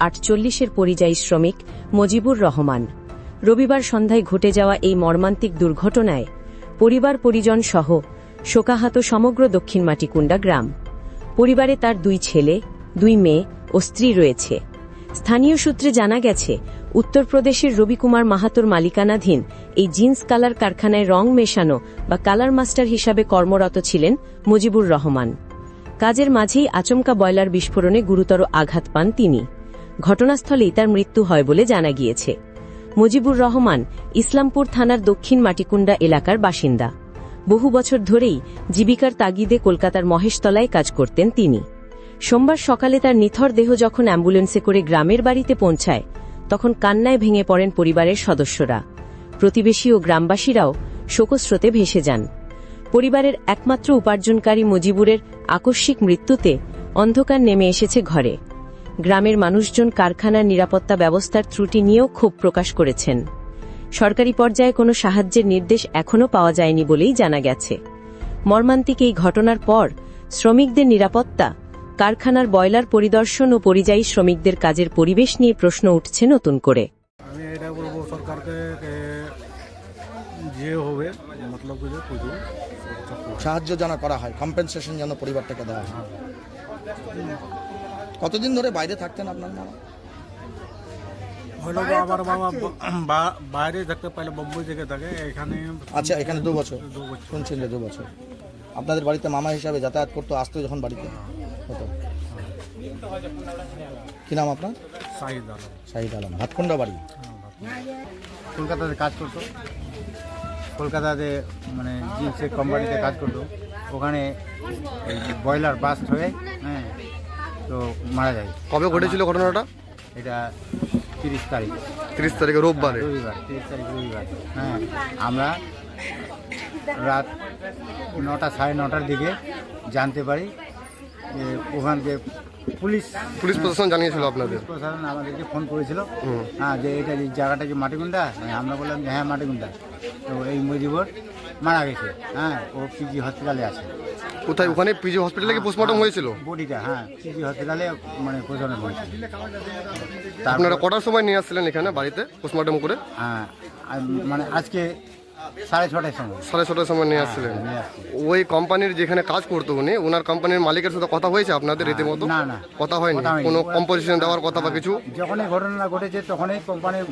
আটচল্লিশের পরিযায়ী শ্রমিক মজিবুর রহমান। রবিবার সন্ধ্যায় ঘটে যাওয়া এই মর্মান্তিক দুর্ঘটনায় পরিবার, পরিজন সহ শোকাহাত সমগ্র দক্ষিণ মাটিকুণ্ডা গ্রাম। পরিবারে তার দুই ছেলে, দুই মেয়ে ও স্ত্রী রয়েছে। স্থানীয় সূত্রে জানা গেছে, উত্তরপ্রদেশের রবিকুমার মাহাতোর মালিকানাধীন এই জিন্স কালার কারখানায় রং মেশানো বা কালার মাস্টার হিসাবে কর্মরত ছিলেন মুজিবুর রহমান। কাজের মাঝেই আচমকা বয়লার বিস্ফোরণে গুরুতর আঘাত পান তিনি। ঘটনাস্থলেই তার মৃত্যু হয় বলে জানা গিয়েছে। মুজিবুর রহমান, ইসলামপুর থানার দক্ষিণ মাটিকুণ্ডা এলাকার বাসিন্দা। বহু বছর ধরেই জীবিকার তাগিদে কলকাতার মহেশতলায় কাজ করতেন তিনি। সোমবার সকালে তার নিথর দেহ যখন অ্যাম্বুলেন্সে করে গ্রামের বাড়িতে পৌঁছায়, তখন কান্নায় ভেঙে পড়েন পরিবারের সদস্যরা। প্রতিবেশী ও গ্রামবাসীরাও শোকস্রোতে ভেসে যান। পরিবারের একমাত্র উপার্জনকারী মুজিবুরের আকস্মিক মৃত্যুতে অন্ধকার নেমে এসেছে ঘরে। গ্রামের মানুষজন কারখানার নিরাপত্তা ব্যবস্থার ত্রুটি নিয়েও ক্ষোভ প্রকাশ করেছেন। সরকারি পর্যায়ে কোনো সাহায্যের নির্দেশ এখনও পাওয়া যায়নি বলেই জানা গেছে। মর্মান্তিক এই ঘটনার পর শ্রমিকদের নিরাপত্তা কারখানার বয়লার পরিদর্শন ও পরিযায়ী শ্রমিকদের কাজের পরিবেশ নিয়ে প্রশ্ন উঠছে নতুন করে। আমি এটা বলব সরকারকে যে হবে মতলব যে সাহায্য যেন করা হয় কম্পেনসেশন যেন পরিবারটাকে দেওয়া হয়। কতদিন ধরে বাইরে থাকতেন আপনার মা হলো বাবা বা- বাইরে থাকতে পারলে বোম্বই থেকে থাকে এখানে আচ্ছা এখানে দু বছর। দু বছর। শুনছেন দু বছর। আপনাদের বাড়িতে মামা হিসাবে যাতায়াত করতো আসতো যখন বাড়িতে? হতো। কি নাম আপনার? শাহিদ আলম। শাহিদ আলম। হাতকুন্ডা বাড়ি? কলকাতাতে কাজ করতো। কলকাতাতে মানে জিন্সের কোম্পানিতে কাজ করতো। ওখানে এই বয়লার বাস্ট হয়ে হ্যাঁ তো মারা যায়। কবে ঘটেছিল ঘটনাটা? এটা তিরিশ তারিখ। তিরিশ তারিখে রোববারে? রবিবার তিরিশ তারিখ রবিবার। হ্যাঁ আমরা রাত নটা সাড়ে নটার দিকে জানতে পারি যে ওখান ওখানকে পুলিশ পুলিশ প্রশাসন জানিয়েছিল আপনাদের? পুলিশ প্রশাসন আমাদেরকে ফোন করেছিল। হ্যাঁ যে এটা যে জায়গাটা যে মাটিগুন্ডা হ্যাঁ, আমরা বললাম যে হ্যাঁ মাটিগুন্ডা তো এই মুজিবর মারা গেছে। হ্যাঁ ও পিজি হসপিটালে আছে। কোথায়? ওখানে পিজি হসপিটালে কি পোস্টমর্টম হয়েছিল? বডিটা হ্যাঁ পিজি হসপিটালে মানে পোস্টমর্টম হয়েছে। আপনারা কটার সময় নিয়ে আসছিলেন এখানে বাড়িতে পোস্টমর্টম করে? হ্যাঁ মানে আজকে সাড়ে ছটার সময়। সাড়ে ছটার সময় নিয়ে আসছিলেন? ওই কোম্পানির যেখানে কাজ করতো উনি ওনার কোম্পানির মালিকের সাথে কথা হয়েছে আপনাদের রীতিমতো? না, না। কথা হয়নি। কোনো কম্পোজিশন দেওয়ার কথা বা কিছু? যখনই ঘটনা ঘটেছে তখনই কোম্পানির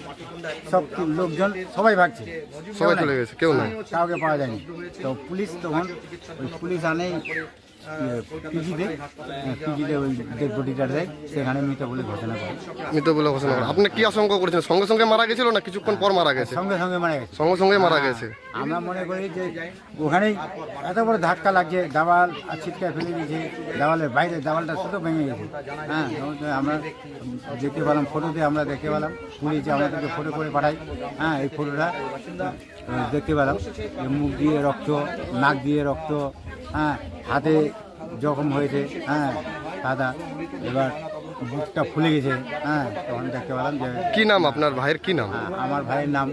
সব লোকজন সবাই ভাগছে। সবাই চলে গেছে কেউ নাই? কাউকে পাওয়া যায়নি। তো পুলিশ তখন ওই পুলিশ আনে পিজিতে পিজিতে ওই ডেড বডিটা দেয় সেখানে মৃত বলে ঘোষণা করে। মৃত বলে ঘোষণা করে। আপনি কি আশঙ্কা করেছেন? সঙ্গে সঙ্গে মারা গেছিল না কিছুক্ষণ পর মারা গেছে? সঙ্গে সঙ্গে মারা গেছে। সঙ্গে সঙ্গে মারা গেছে। আমরা মনে করি যে ওখানেই এত বড় ধাক্কা লাগছে দেওয়াল ফেলে দিয়েছে দেওয়ালের বাইরে দেওয়ালটা ভেঙে গেছে। হ্যাঁ আমরা দেখতে পেলাম ফটোতে আমরা দেখতে পেলাম পুলিশ আমাদেরকে ফটো করে পাঠাই হ্যাঁ এই ফটোটা দেখতে পেলাম। মুখ দিয়ে রক্ত নাক দিয়ে রক্ত হ্যাঁ হাতে জখম হয়েছে হ্যাঁ দাদা এবার বুকটা ফুলে গেছে হ্যাঁ তখন দেখতে পেলাম যে কি নাম আপনার ভাইয়ের কি নাম? হ্যাঁ, আমার ভাইয়ের নাম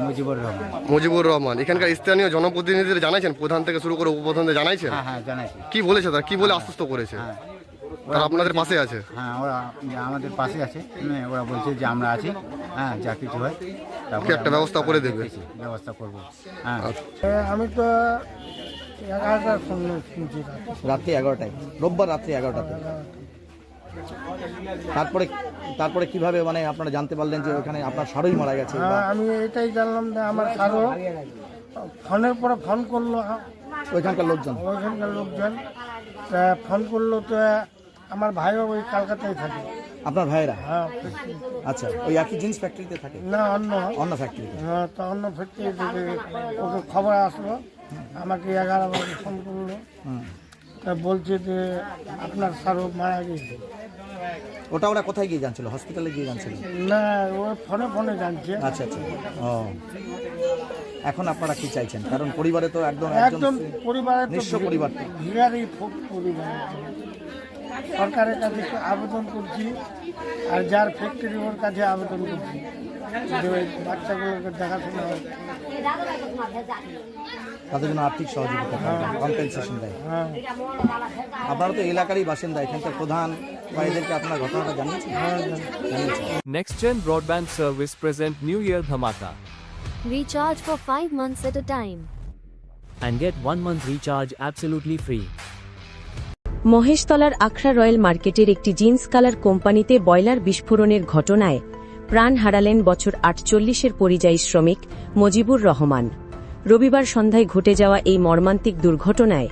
মুজিবুর রহমান। মুজিবুর রহমান। এখানকার স্থানীয় জনপ্রতিনিধিদের জানাইছেন? প্রধান থেকে শুরু করে উপপ্রধানদের জানাইছেন? হ্যাঁ হ্যাঁ জানাইছি। কি বলেছে তারা? কি বলে আশ্বস্ত করেছে? হ্যাঁ। তারা আপনাদের পাশে আছে? হ্যাঁ ওরা আমাদের পাশে আছে। হ্যাঁ, ওরা বলছে যে আমরা আছি। হ্যাঁ যা কিছু হয়। তারপরে কি একটা আমরা ব্যবস্থা করে দেবে? ব্যবস্থা করব। হ্যাঁ। আমি তো এগারোটার সঙ্গে শুনছি রাত্রি এগারোটায়। রোববার রাত্রি এগারোটাতে। তারপরে তারপরে কীভাবে মানে আপনারা জানতে পারলেন যে ওখানে আপনার সারই মারা গেছে হ্যাঁ আমি এটাই জানলাম যে আমার কারও ফোনের পরে ফোন করল ওইখানকার লোকজন। ওইখানকার লোকজন ফোন করল তো আমার ভাইও ওই কলকাতায় থাকে। আপনার ভাইয়েরা? হ্যাঁ আচ্ছা ওই একই জিন্স ফ্যাক্টরিতে থাকে? না অন্য। অন্য ফ্যাক্টরিতে হ্যাঁ তো অন্য ফ্যাক্টরি থেকে ওকে খবর আসলো। আমাকে এগারো বাজে ফোন করল। তা বলছে যে আপনার স্যারও মারা গেছে। ওটা ওরা কোথায় গিয়ে জানছিল? হসপিটালে গিয়ে জানছিল? না ও ফোনে ফোনে জানছে। আচ্ছা আচ্ছা। ও। এখন আপনারা কি চাইছেন? কারণ পরিবারে তো একদম একদম পরিবারের তো নিঃস্ব পরিবার। তো। ভিড়ারই পরিবার। সরকারের কাছে আবেদন করছি আর যার ফ্যাক্টরি ওর কাছে আবেদন করছি। বাচ্চাগুলোকে দেখাশোনা। তাদের জন্য আর্থিক সহযোগিতা কম্পেনসেশন দেয় হ্যাঁ আপনারা তো এলাকারই বাসিন্দা এখানকার প্রধান বা এদেরকে আপনার ঘটনাটা জানিয়েছেন? জানিয়েছেন। Next Gen Broadband Service present New Year Dhamaka. Recharge for 5 months at a time. and get one month recharge absolutely free. মহেশতলার আখড়া রয়্যাল মার্কেটের একটি জিন্স কালার কোম্পানিতে বয়লার বিস্ফোরণের ঘটনায় প্রাণ হারালেন বছর আটচল্লিশের পরিযায়ী শ্রমিক মজিবুর রহমান। রবিবার সন্ধ্যায় ঘটে যাওয়া এই মর্মান্তিক দুর্ঘটনায়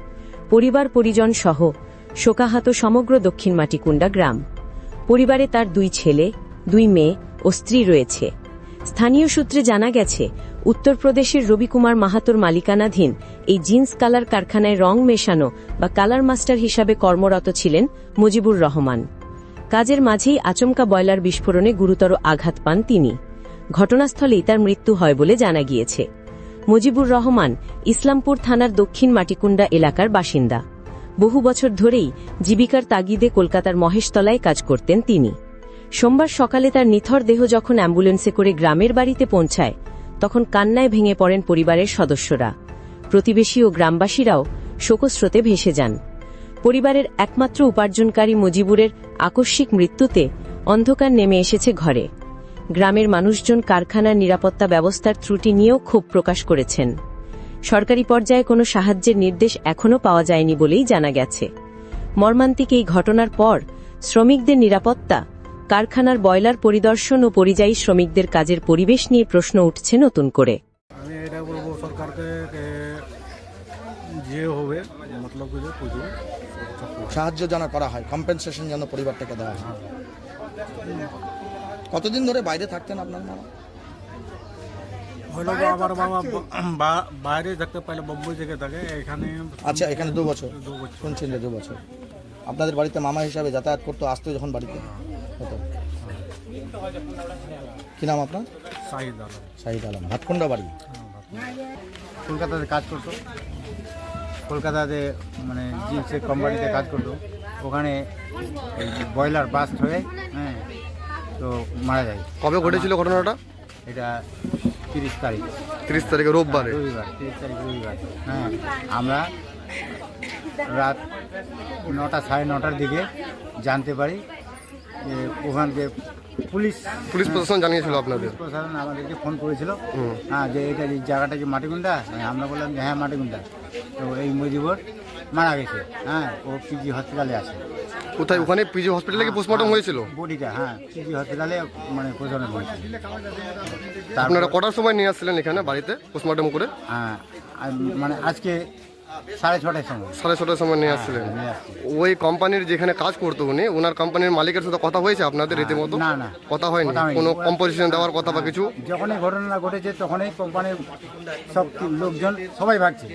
পরিবার, পরিজন সহ শোকাহাত সমগ্র দক্ষিণ মাটিকুণ্ডা গ্রাম। পরিবারে তার দুই ছেলে, দুই মেয়ে ও স্ত্রী রয়েছে। স্থানীয় সূত্রে জানা গেছে, উত্তরপ্রদেশের রবিকুমার মাহাতোর মালিকানাধীন এই জিন্স কালার কারখানায় রং মেশানো বা কালার মাস্টার হিসাবে কর্মরত ছিলেন মুজিবুর রহমান। কাজের মাঝেই আচমকা বয়লার বিস্ফোরণে গুরুতর আঘাত পান তিনি। ঘটনাস্থলেই তার মৃত্যু হয় বলে জানা গিয়েছে। মুজিবুর রহমান ইসলামপুর থানার দক্ষিণ মাটিকুণ্ডা এলাকার বাসিন্দা। বহু বছর ধরেই জীবিকার তাগিদে কলকাতার মহেশতলায় কাজ করতেন তিনি। সোমবার সকালে তার নিথর দেহ যখন অ্যাম্বুলেন্সে করে গ্রামের বাড়িতে পৌঁছায়, তখন কান্নায় ভেঙে পড়েন পরিবারের সদস্যরা। প্রতিবেশী ও গ্রামবাসীরাও শোকস্রোতে ভেসে যান। পরিবারের একমাত্র উপার্জনকারী মুজিবুরের আকস্মিক মৃত্যুতে অন্ধকার নেমে এসেছে ঘরে। গ্রামের মানুষজন কারখানার নিরাপত্তা ব্যবস্থার ত্রুটি নিয়েও ক্ষোভ প্রকাশ করেছেন। সরকারি পর্যায়ে কোনো সাহায্যের নির্দেশ এখনও পাওয়া যায়নি বলেই জানা গেছে। মর্মান্তিক এই ঘটনার পর শ্রমিকদের নিরাপত্তা কারখানার বয়লার পরিদর্শন ও পরিযায়ী শ্রমিকদের কাজের পরিবেশ নিয়ে প্রশ্ন উঠছে নতুন করে। আমি এটা বলব সরকারকে যে যে হবে মতলব কি যে পুজো। সাহায্য যেন করা হয় কম্পেনসেশন যেন পরিবারটাকে দেওয়া হয়। কতদিন ধরে বাইরে থাকতেন আপনার মা হলো আমার বাবা বা- বাইরে থাকতে পারলে বোম্বই থেকে থাকে এখানে আচ্ছা এখানে দু বছর। দু বছর। শুনছেন যে দু বছর। আপনাদের বাড়িতে মামা হিসাবে যাতায়াত করতো আসতো যখন বাড়িতে? হতো। কি নাম আপনার? শাহিদ আলম। শাহিদ আলম। হাতকুন্ডা বাড়ি? কলকাতাতে কাজ করতো। কলকাতাতে মানে জিন্সের কোম্পানিতে কাজ করতো। ওখানে এই ব্রয়লার বাস্ট হয়ে হ্যাঁ তো মারা যায়। কবে ঘটেছিল ঘটনাটা? এটা তিরিশ তারিখ। তিরিশ তারিখে রোববারে? রবিবার তিরিশ তারিখ রবিবার। হ্যাঁ আমরা রাত নটা সাড়ে নটার দিকে জানতে পারি যে ওখানকে পুলিশ পুলিশ প্রশাসন জানিয়েছিল আপনাদের? প্রশাসন আমাদেরকে ফোন করেছিল। হ্যাঁ যে এটা এই জায়গাটা কি মাটিগুন্ডা হ্যাঁ, আমরা বললাম যে হ্যাঁ মাটিগুন্ডা তো এই মুজিবর মারা গেছে। হ্যাঁ ও পিজি হসপিটালে আছে। কোথায়? ওখানে পিজি হসপিটালে কি পোস্টমর্টম হয়েছিল? বডিটা হ্যাঁ পিজি হসপিটালে মানে পোস্টমর্টম হয়েছিল আপনারা কটার সময় নিয়ে আসছিলেন এখানে বাড়িতে পোস্টমর্টম করে? হ্যাঁ মানে আজকে সাড়ে ছটার সময়। সাড়ে ছটার সময় নিয়ে আসছিলেন। ওই কোম্পানির যেখানে কাজ করতো উনি ওনার কোম্পানির মালিকের সাথে কথা হয়েছে আপনাদের রীতিমতো? না, না। কথা হয়নি? কোনো কম্পোজিশন দেওয়ার কথা বা কিছু? যখনই ঘটনা ঘটেছে তখনই কোম্পানির সব লোকজন সবাই ভাগছে।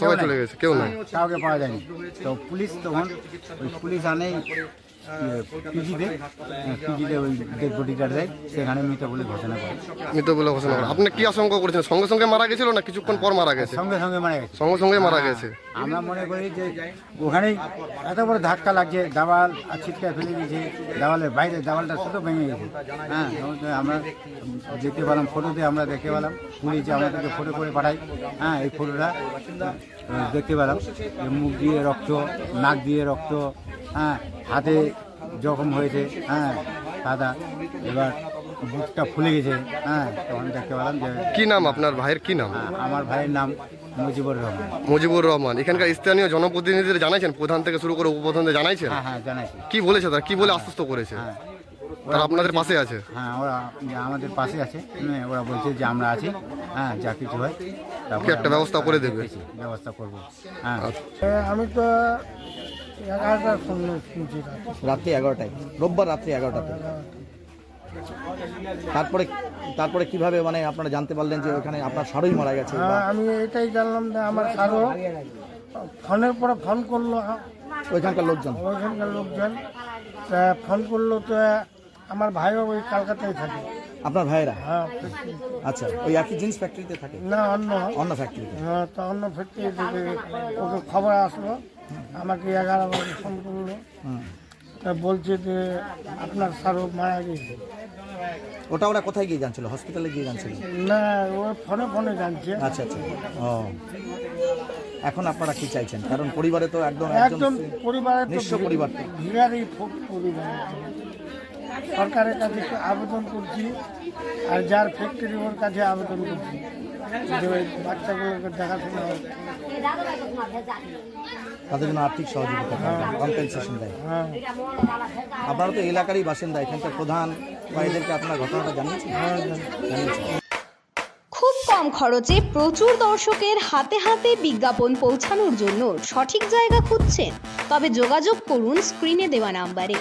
সবাই চলে গেছে কেউ নাই। কাউকে পাওয়া যায়নি। তো পুলিশ তখন ওই পুলিশ আনেই পিজিতে পিজিতে ওই ডেড বডিটা দেয় সেখানে মৃত বলে ঘোষণা করে। মৃত বলে ঘোষণা করে। আপনি কি আশঙ্কা করেছেন? সঙ্গে সঙ্গে মারা গেছিল না কিছুক্ষণ পর মারা গেছে? সঙ্গে সঙ্গে মারা গেছে। সঙ্গে সঙ্গে মারা গেছে। আমরা মনে করি যে ওখানেই এত বড় ধাক্কা লাগছে দেওয়াল আর ছিটকায় ফেলে দিয়েছে দেওয়ালের বাইরে দেওয়ালটা শুধু ভেঙে গেছে। হ্যাঁ আমরা দেখতে পেলাম ফটোতে আমরা দেখতে পেলাম পুলিশ যে আমাদেরকে ফটো করে পাঠাই হ্যাঁ এই ফটোটা দেখতে পেলাম। মুখ দিয়ে রক্ত নাক দিয়ে রক্ত হ্যাঁ হাতে জখম হয়েছে হ্যাঁ দাদা এবার বুকটা ফুলে গেছে হ্যাঁ তখন দেখতে পেলাম যে কি নাম আপনার ভাইয়ের কি নাম? হ্যাঁ, আমার ভাইয়ের নাম মুজিবুর রহমান। মুজিবুর রহমান। এখানকার স্থানীয় জনপ্রতিনিধিদের জানাইছেন? প্রধান থেকে শুরু করে উপপ্রধানদের জানাইছেন? হ্যাঁ হ্যাঁ জানাইছি। কি বলেছে তারা? কি বলে আশ্বস্ত করেছে? হ্যাঁ। তারা আপনাদের পাশে আছে? হ্যাঁ ওরা আমাদের পাশে আছে। হ্যাঁ, ওরা বলছে যে আমরা আছি। হ্যাঁ যা কিছু হয় তারপরে কি একটা আমরা ব্যবস্থা করে দেবে? ব্যবস্থা করব। হ্যাঁ। আমি তো এগারোটার শুনলো শুনছি রাত্রি এগারোটায়। রোববার রাত্রি এগারোটাতে। তারপরে তারপরে কীভাবে মানে আপনারা জানতে পারলেন যে ওখানে আপনার সারই মারা গেছে হ্যাঁ, আমি এটাই জানলাম যে আমার কারও ফোনের পরে ফোন করল ওইখানকার লোকজন। ওইখানকার লোকজন ফোন করল তো আমার ভাইও ওই কলকাতায় থাকে। আপনার ভাইয়েরা? হ্যাঁ আচ্ছা ওই একই জিন্স ফ্যাক্টরিতে থাকে? না অন্য। অন্য ফ্যাক্টরিতে হ্যাঁ তো অন্য ফ্যাক্টরি থেকে ওকে খবর আসলো। আমাকে এগারো বাজে ফোন করল। তা বলছে যে আপনার স্যারও মারা গেছে। ওটা ওরা কোথায় গিয়ে জানছিল? হসপিটালে গিয়ে জানছিল? না ও ফোনে ফোনে জানছে। আচ্ছা আচ্ছা। ও। এখন আপনারা কি চাইছেন? কারণ পরিবারে তো একদম একদম তো নিঃস্ব পরিবার। তো। ভিড়ারই পরিবার। সরকারের কাছে আবেদন করছি আর যার ফ্যাক্টরি ওর কাছে আবেদন করছি। যে বাচ্চাগুলোকে দেখাশোনা। তাদের জন্য আর্থিক সহযোগিতা কম্পেনসেশন দেয়। হ্যাঁ। আপনারা তো এলাকারই বাসিন্দা এখানকার প্রধান বা এদেরকে আপনার ঘটনাটা জানিয়েছেন? জানিয়েছেন। খুব কম খরচে প্রচুর দর্শকের হাতে হাতে বিজ্ঞাপন পৌঁছানোর জন্য সঠিক জায়গা খুঁজছেন। তবে যোগাযোগ করুন স্ক্রিনে দেওয়া নাম্বারে।